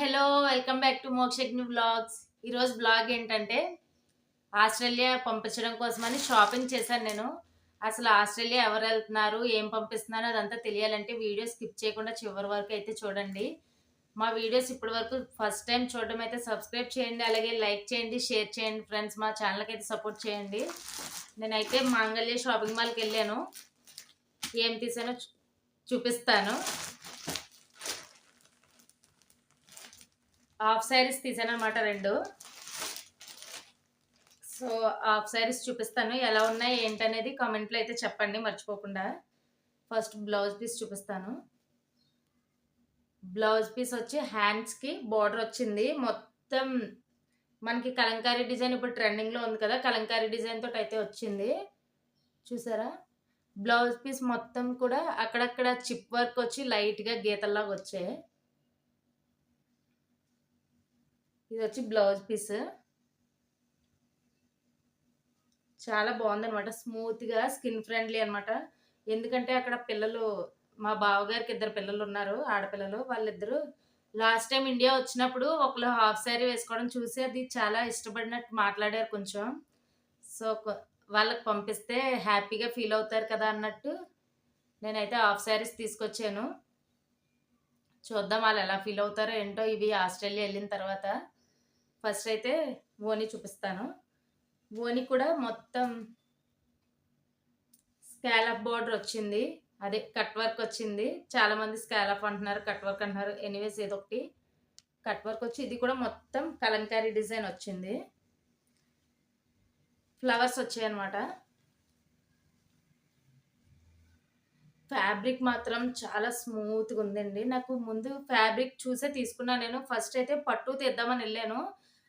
Hello welcome back to Mokshagna blogs ఈరోజు blog ఏంటంటే Australia పంపించడం కోసమని షాపింగ్ చేశాను నేను. అసలు ఆస్ట్రేలియా ఎవరు వెళ్తున్నారు ఏం పంపిస్తున్నారు అదంతా తెలియాలంటే వీడియో స్కిప్ చేయకుండా చివరి వరకు అయితే చూడండి. మా వీడియోస్ ఇప్పటి వరకు ఫస్ట్ టైం చూడడం అయితే సబ్స్క్రైబ్ చేయండి అలాగే లైక్ చేయండి షేర్ చేయండి ఫ్రెండ్స్ మా ఛానల్కి అయితే సపోర్ట్ చేయండి. నేనైతే మాంగళ్య షాపింగ్ మాల్కి వెళ్ళాను. ఏం తీసానో చూపిస్తాను. హాఫ్ శారీస్ తీసాను అనమాట రెండు. సో హాఫ్ శారీస్ చూపిస్తాను. ఎలా ఉన్నాయి ఏంటనేది కామెంట్లో అయితే చెప్పండి మర్చిపోకుండా. ఫస్ట్ బ్లౌజ్ పీస్ చూపిస్తాను. బ్లౌజ్ పీస్ వచ్చి హ్యాండ్స్కి బార్డర్ వచ్చింది. మొత్తం మనకి కలంకారీ డిజైన్ ఇప్పుడు ట్రెండింగ్లో ఉంది కదా కలంకారీ డిజైన్ తోటి అయితే వచ్చింది. చూసారా? బ్లౌజ్ పీస్ మొత్తం కూడా అక్కడక్కడ చిప్ వర్క్ వచ్చి లైట్గా గీతల్లాగా వచ్చాయి. ఇది వచ్చి బ్లౌజ్ పీస్. చాలా బాగుందనమాట స్మూత్గా స్కిన్ ఫ్రెండ్లీ అనమాట ఎందుకంటే అక్కడ పిల్లలు మా బావగారికి ఇద్దరు పిల్లలు ఉన్నారు ఆడపిల్లలు. వాళ్ళిద్దరూ లాస్ట్ టైం ఇండియా వచ్చినప్పుడు ఒకళ్ళు హాఫ్ శారీ వేసుకోవడం చూసి అది చాలా ఇష్టపడినట్టు మాట్లాడారు కొంచెం. సో వాళ్ళకి పంపిస్తే హ్యాపీగా ఫీల్ అవుతారు కదా అన్నట్టు నేనైతే హాఫ్ శారీస్ తీసుకొచ్చాను. చూద్దాం వాళ్ళు ఎలా ఫీల్ అవుతారో ఏంటో ఇవి ఆస్ట్రేలియా వెళ్ళిన తర్వాత. ఫస్ట్ అయితే ఓని చూపిస్తాను. ఓని కూడా మొత్తం స్కాలప్ బార్డర్ వచ్చింది. అదే కట్ వర్క్ వచ్చింది. చాలామంది స్కాలప్ అంటున్నారు కట్ వర్క్ అంటున్నారు. ఎనీవేస్ ఏదో ఒకటి కట్ వర్క్ వచ్చి ఇది కూడా మొత్తం కలంకారీ డిజైన్ వచ్చింది. ఫ్లవర్స్ వచ్చాయి అనమాట ఫ్యాబ్రిక్ మాత్రం చాలా స్మూత్గా ఉందండి. నాకు ముందు ఫ్యాబ్రిక్ చూసే తీసుకున్నాను నేను. ఫస్ట్ అయితే పట్టు తీద్దామని వెళ్ళాను.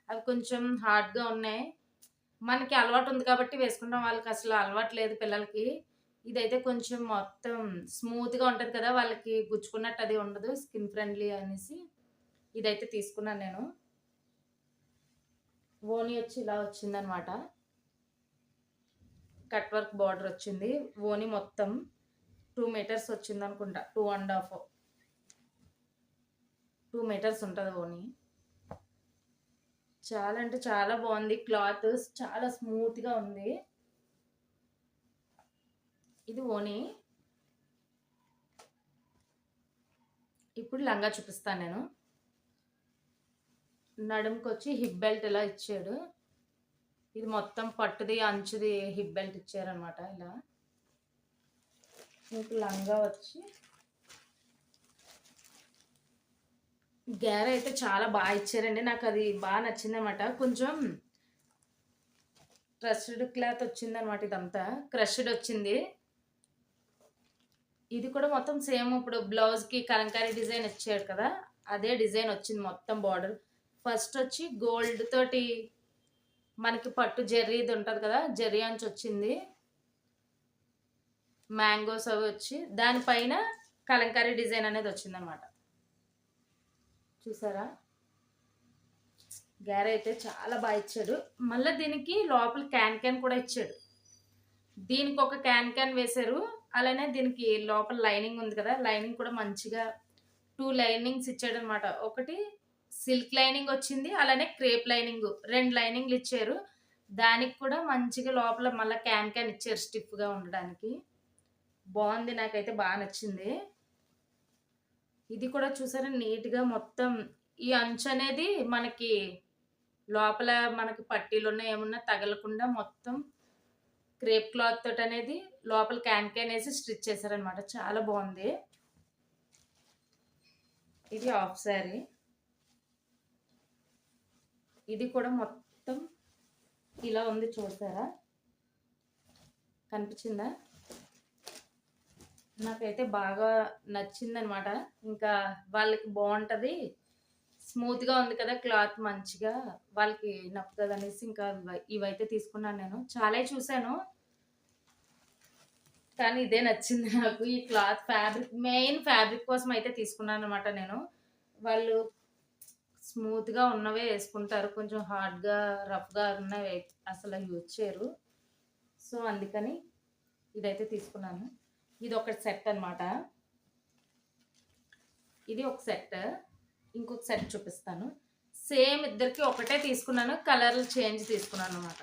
అవి కొంచెం హార్డ్గా ఉన్నాయి. మనకి అలవాటు ఉంది కాబట్టి వేసుకుంటాం. వాళ్ళకి అసలు అలవాటు లేదు పిల్లలకి. ఇదైతే కొంచెం మొత్తం స్మూత్గా ఉంటుంది కదా. వాళ్ళకి గుచ్చుకున్నట్టు అది ఉండదు. స్కిన్ ఫ్రెండ్లీ అనేసి ఇదైతే తీసుకున్నాను నేను. ఓని వచ్చి ఇలా వచ్చిందనమాట. కట్ వర్క్ బార్డర్ వచ్చింది. ఓని మొత్తం టూ మీటర్స్ వచ్చింది అనుకుంటా two and half two meters ఉంటుంది ఓని. చాలా అంటే చాలా బాగుంది. క్లాత్ చాలా స్మూత్గా ఉంది. ఇది ఓని. ఇప్పుడు లంగా చూపిస్తాను నేను. నడుముకి వచ్చి హిప్ బెల్ట్ ఇలా ఇచ్చాడు. ఇది మొత్తం పట్టుది అంచుది హిప్ బెల్ట్ ఇచ్చారనమాట ఇలా. మీకు లంగా వచ్చి గేర అయితే చాలా బాగా ఇచ్చారండి. నాకు అది బాగా నచ్చింది అనమాట కొంచెం క్రష్డ్ క్లాత్ వచ్చింది అనమాట ఇదంతా. క్రష్డ్ వచ్చింది. ఇది కూడా మొత్తం సేమ్ ఇప్పుడు బ్లౌజ్కి కలంకారీ డిజైన్ ఇచ్చాడు కదా అదే డిజైన్ వచ్చింది మొత్తం బార్డర్ ఫస్ట్ వచ్చి గోల్డ్ తోటి మనకి పట్టు జెర్రీది ఉంటుంది కదా జెర్రీ అంచు వచ్చింది. మ్యాంగోస్ అవి వచ్చి దానిపైన కలంకారీ డిజైన్ అనేది వచ్చిందనమాట చూసారా? గ్యార అయితే చాలా బాగా ఇచ్చాడు. మళ్ళీ దీనికి లోపల క్యాన్ క్యాన్ కూడా ఇచ్చాడు. దీనికి ఒక క్యాన్ క్యాన్ వేశారు. అలానే దీనికి లోపల లైనింగ్ ఉంది కదా లైనింగ్ కూడా మంచిగా టూ లైనింగ్స్ ఇచ్చాడు అనమాట ఒకటి సిల్క్ లైనింగ్ వచ్చింది అలానే క్రేప్ లైనింగ్ రెండు లైనింగ్లు ఇచ్చారు. దానికి కూడా మంచిగా లోపల మళ్ళీ క్యాన్ క్యాన్ ఇచ్చారు స్టిఫ్గా ఉండడానికి. బాగుంది నాకైతే బాగా నచ్చింది. ఇది కూడా చూసారా? నీట్గా మొత్తం ఈ అంచు అనేది మనకి లోపల మనకి పట్టీలు ఉన్న ఏమున్నా తగలకుండా మొత్తం క్రేప్ క్లాత్ తోటి అనేది లోపల క్యాన్ వేసి స్టిచ్ చేశారనమాట చాలా బాగుంది ఇది హాఫ్ శారీ ఇది కూడా మొత్తం ఇలా ఉంది చూసారా? కనిపించిందా? నాకైతే బాగా నచ్చిందనమాట ఇంకా వాళ్ళకి బాగుంటుంది. స్మూత్గా ఉంది కదా క్లాత్ మంచిగా. వాళ్ళకి నప్పుతుంది అనేసి ఇంకా ఇవైతే తీసుకున్నాను నేను. చాలా చూశాను. కానీ ఇదే నచ్చింది నాకు. ఈ క్లాత్ ఫ్యాబ్రిక్ మెయిన్ ఫ్యాబ్రిక్ కోసం అయితే తీసుకున్నాను అనమాట నేను. వాళ్ళు స్మూత్గా ఉన్నవే వేసుకుంటారు. కొంచెం హార్డ్గా రఫ్గా ఉన్నవి అసలు యూజ్ చేయరు. సో అందుకని ఇదైతే తీసుకున్నాను. ఇది ఒక సెట్ అన్నమాట. ఇది ఒక సెట్. ఇంకొక సెట్ చూపిస్తాను. సేమ్ ఇద్దరికి ఒకటే తీసుకున్నాను. కలర్లు చేంజ్ తీసుకున్నాను అనమాట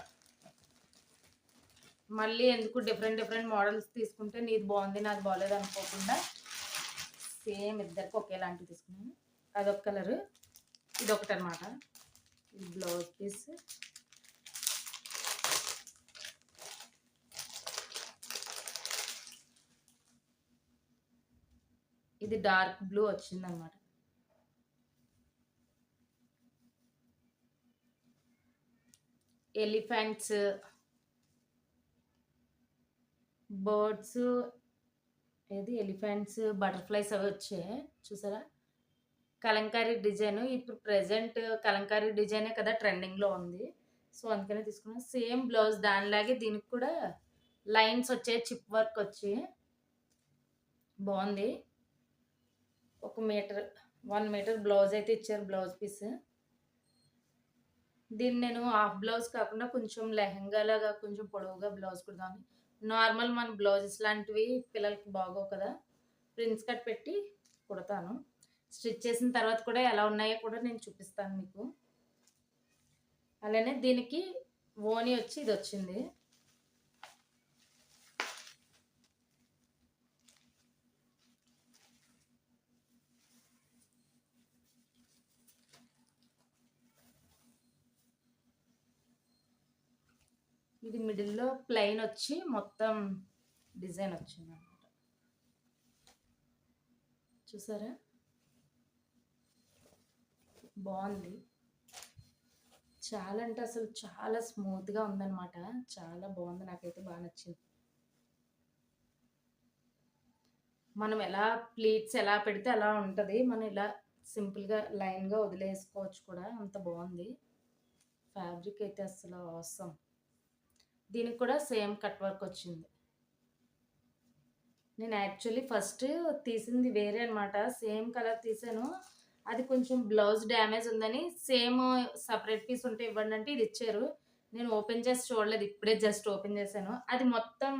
మళ్ళీ ఎందుకు డిఫరెంట్ డిఫరెంట్ మోడల్స్ తీసుకుంటే నీది బాగుంది నాది బాగలేదు అనుకోకుండా సేమ్ ఇద్దరికి ఒకేలాంటివి తీసుకున్నాను. అదొక కలరు. ఇదొకటి అనమాట బ్లౌజ్ పీస్. ఇది డార్క్ బ్లూ వచ్చింది అనమాట ఎలిఫెంట్స్ బర్డ్స్ ఏది? ఎలిఫెంట్స్ బటర్ఫ్లైస్ అవి వచ్చాయి. చూసారా? కలంకారీ డిజైన్. ఇప్పుడు ప్రజెంట్ కలంకారీ డిజైనే కదా ట్రెండింగ్లో ఉంది. సో అందుకనే తీసుకున్నాను సేమ్ బ్లౌజ్ దానిలాగే దీనికి కూడా లైన్స్ వచ్చాయి చిప్ వర్క్ వచ్చి. బాగుంది. ఒక మీటర్ వన్ మీటర్ బ్లౌజ్ అయితే ఇచ్చారు బ్లౌజ్ పీస్. దీన్ని నేను హాఫ్ బ్లౌజ్ కాకుండా కొంచెం లెహంగాలాగా కొంచెం పొడవుగా బ్లౌజ్ కుడదామని. నార్మల్ మన బ్లౌజెస్ లాంటివి పిల్లలకి బాగోవు కదా ప్రిన్స్ కట్ పెట్టి కుడతాను. స్టిచ్ చేసిన తర్వాత కూడా ఎలా ఉన్నాయో కూడా నేను చూపిస్తాను మీకు. అలానే దీనికి ఓని వచ్చి ఇది వచ్చింది. ఇది మిడిల్లో ప్లెయిన్ వచ్చి మొత్తం డిజైన్ వచ్చింది అనమాట. చూసారా? బాగుంది. చాలా అంటే అసలు చాలా స్మూత్గా ఉందన్నమాట. చాలా బాగుంది. నాకైతే బాగా నచ్చింది. మనం ఎలా ప్లీట్స్ ఎలా పెడితే అలా ఉంటుంది. మనం ఇలా సింపుల్గా లైన్గా వదిలేసుకోవచ్చు కూడా. అంత బాగుంది. ఫ్యాబ్రిక్ అయితే అసలు అవసరం దీనికి కూడా సేమ్ కట్ వర్క్ వచ్చింది. నేను యాక్చువల్లీ ఫస్ట్ తీసింది వేరే అనమాట సేమ్ కలర్ తీసాను. అది కొంచెం బ్లౌజ్ డ్యామేజ్ ఉందని సేమ్ సపరేట్ పీస్ ఉంటే ఇవ్వండి అంటే ఇది ఇచ్చారు. నేను ఓపెన్ చేసి చూడలేదు. ఇప్పుడే జస్ట్ ఓపెన్ చేశాను. అది మొత్తం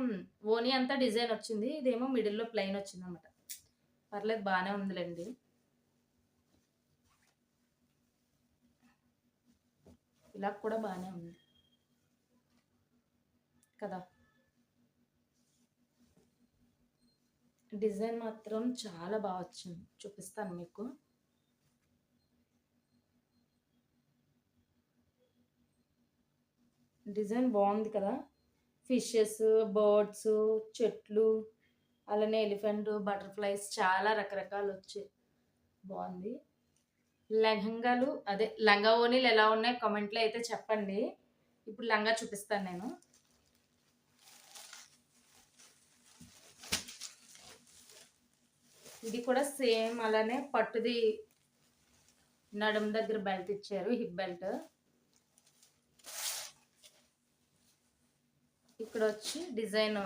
ఓనీ అంతా డిజైన్ వచ్చింది. ఇదేమో మిడిల్లో ప్లెయిన్ వచ్చింది అనమాట పర్లేదు బాగానే ఉందిలేండి. ఇలా కూడా బాగానే ఉంది. కదా. డిజైన్ మాత్రం చాలా బాగా వచ్చింది. చూపిస్తాను మీకు. డిజైన్ బాగుంది కదా. ఫిషెస్ బర్డ్స్ చెట్లు అలానే ఎలిఫెంట్ బటర్ఫ్లైస్ చాలా రకరకాలు వచ్చాయి. బాగుంది. లెహంగాలు అదే లంగా ఓనీలు ఎలా ఉన్నాయి? కామెంట్లో అయితే చెప్పండి. ఇప్పుడు లంగా చూపిస్తాను నేను. ఇది కూడా సేమ్ అలానే పట్టుది నడుము దగ్గర బెల్ట్ ఇచ్చారు హిప్ బెల్ట్. ఇక్కడ వచ్చి డిజైన్.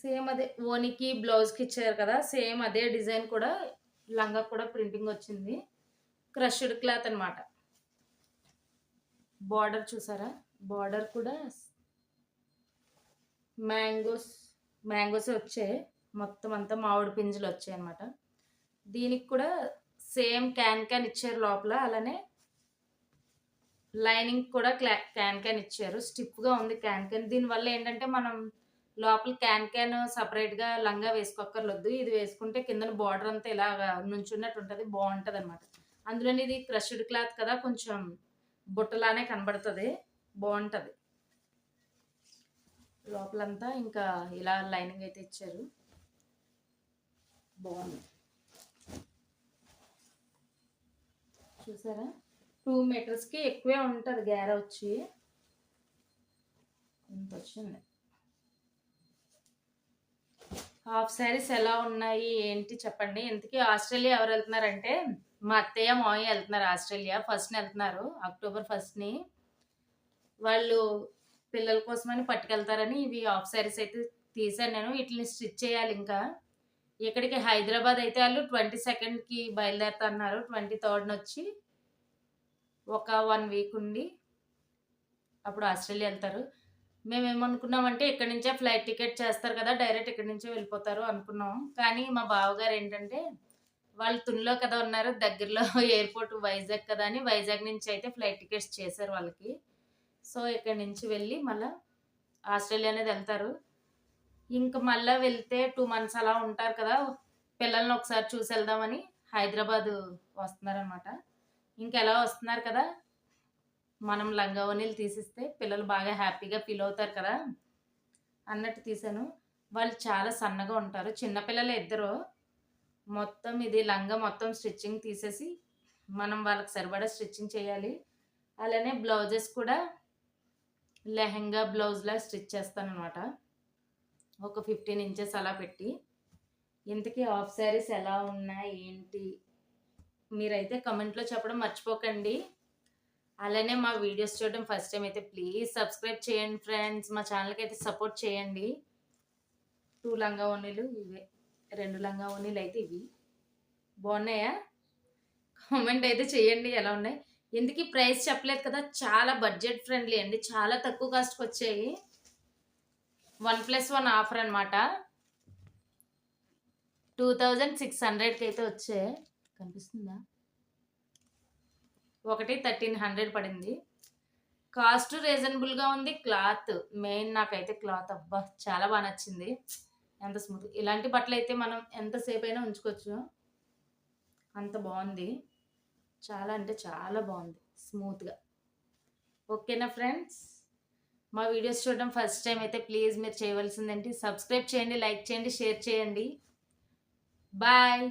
సేమ్ అదే ఓనికి బ్లౌజ్కి ఇచ్చారు కదా సేమ్ అదే డిజైన్ కూడా లంగా కూడా ప్రింటింగ్ వచ్చింది. క్రష్డ్ క్లాత్ అనమాట బార్డర్ చూసారా? బార్డర్ కూడా మ్యాంగోస్ మ్యాంగోస్ వచ్చాయి. మొత్తం అంతా మామిడి పింజలు వచ్చాయి అనమాట దీనికి కూడా సేమ్ క్యాన్ క్యాన్ ఇచ్చారు లోపల అలానే లైనింగ్ కూడా క్లా క్యాన్ క్యాన్ ఇచ్చారు. స్టిప్గా ఉంది క్యాన్ క్యాన్. దీనివల్ల ఏంటంటే మనం లోపల క్యాన్ క్యాన్ సపరేట్గా లంగా వేసుకోక్కర్లేదు ఇది వేసుకుంటే కింద బార్డర్ అంతా ఇలా నుంచున్నట్టు ఉంటుంది బాగుంటుంది అనమాట అందులోని ఇది క్రష్డ్ క్లాత్ కదా కొంచెం బుట్టలానే కనబడుతుంది బాగుంటుంది. లోపలంతా ఇంకా ఇలా లైనింగ్ అయితే ఇచ్చారు. బాగుంది. చూసారా? టూ మీటర్స్కి ఎక్కువే ఉంటుంది గ్యార వచ్చి. ఇంత వచ్చింది. హాఫ్ శారీస్ ఎలా ఉన్నాయి ఏంటి చెప్పండి? ఇంతకీ ఆస్ట్రేలియా ఎవరు వెళ్తున్నారంటే మా అత్తయ్య మావయ్య వెళ్తున్నారు ఆస్ట్రేలియా. ఫస్ట్ని వెళ్తున్నారు అక్టోబర్ ఫస్ట్ని వాళ్ళు పిల్లల కోసమని పట్టుకెళ్తారని ఇవి హాఫ్ శారీస్ అయితే తీసాను నేను. వీటిని స్టిచ్ చేయాలి ఇంకా. ఇక్కడికి హైదరాబాద్ అయితే వాళ్ళు ట్వంటీ సెకండ్కి బయలుదేరుతున్నారు. ట్వంటీ థర్డ్ని వచ్చి ఒక వన్ వీక్ ఉండి అప్పుడు ఆస్ట్రేలియా వెళ్తారు. మేము ఏమనుకున్నామంటే ఇక్కడి నుంచే ఫ్లైట్ టికెట్ చేస్తారు కదా డైరెక్ట్ ఇక్కడి నుంచే వెళ్ళిపోతారు అనుకున్నాం. కానీ మా బావగారు ఏంటంటే వాళ్ళు తునిలో కదా ఉన్నారు దగ్గరలో ఎయిర్పోర్ట్ వైజాగ్ కదా అని వైజాగ్ నుంచి అయితే ఫ్లైట్ టికెట్స్ చేశారు వాళ్ళకి. సో ఇక్కడ నుంచి వెళ్ళి మళ్ళీ ఆస్ట్రేలియా అనేది వెళ్తారు. ఇంకా మళ్ళీ వెళ్తే టూ మంత్స్ అలా ఉంటారు కదా పిల్లల్ని ఒకసారి చూసి వెళ్దామని హైదరాబాద్ వస్తున్నారనమాట ఇంకెలా వస్తున్నారు కదా మనం లంగావనీలు తీసిస్తే పిల్లలు బాగా హ్యాపీగా ఫీల్ అవుతారు కదా అన్నట్టు తీసాను వాళ్ళు చాలా సన్నగా ఉంటారు. చిన్నపిల్లలు ఇద్దరు. మొత్తం ఇది లంగా మొత్తం స్టిచ్చింగ్ తీసేసి మనం వాళ్ళకి సరిపడా స్టిచ్చింగ్ చేయాలి. అలానే బ్లౌజెస్ కూడా లెహంగా బ్లౌజ్లా స్టిచ్ చేస్తాను అనమాట ఒక ఫిఫ్టీన్ ఇంచెస్ అలా పెట్టి. ఇంతకీ హాఫ్ శారీస్ ఎలా ఉన్నాయి? ఏంటి? మీరైతే కమెంట్లో చెప్పడం మర్చిపోకండి. అలానే మా వీడియోస్ చూడడం ఫస్ట్ టైం అయితే ప్లీజ్ సబ్స్క్రైబ్ చేయండి ఫ్రెండ్స్ మా ఛానల్కి అయితే సపోర్ట్ చేయండి. టూ లంగా ఓనీలు ఇవే. రెండు లంగా ఓనీలు అయితే ఇవి. బాగున్నాయా? కామెంట్ అయితే చేయండి ఎలా ఉన్నాయి. ఎందుకు ప్రైస్ చెప్పలేదు కదా? చాలా బడ్జెట్ ఫ్రెండ్లీ అండి. చాలా తక్కువ కాస్ట్కి వచ్చాయి. వన్ ప్లస్ వన్ ఆఫర్ అనమాట టూ థౌజండ్ సిక్స్ హండ్రెడ్కి అయితే వచ్చే. కనిపిస్తుందా? ఒకటి థర్టీన్ హండ్రెడ్ పడింది. కాస్ట్ రీజనబుల్గా ఉంది. క్లాత్ మెయిన్ నాకైతే క్లాత్ అబ్బా చాలా బాగా నచ్చింది. ఎంత స్మూత్. ఇలాంటి బట్టలు అయితే మనం ఎంతసేపు అయినా ఉంచుకోవచ్చు. అంత బాగుంది. చాలా అంటే చాలా బాగుంది. స్మూత్గా. ఓకేనా ఫ్రెండ్స్? మా వీడియోస్ చూడడం ఫస్ట్ టైం అయితే ప్లీజ్ మీరు చేయవలసిందేంటి సబ్స్క్రైబ్ చేయండి లైక్ చేయండి షేర్ చేయండి. బాయ్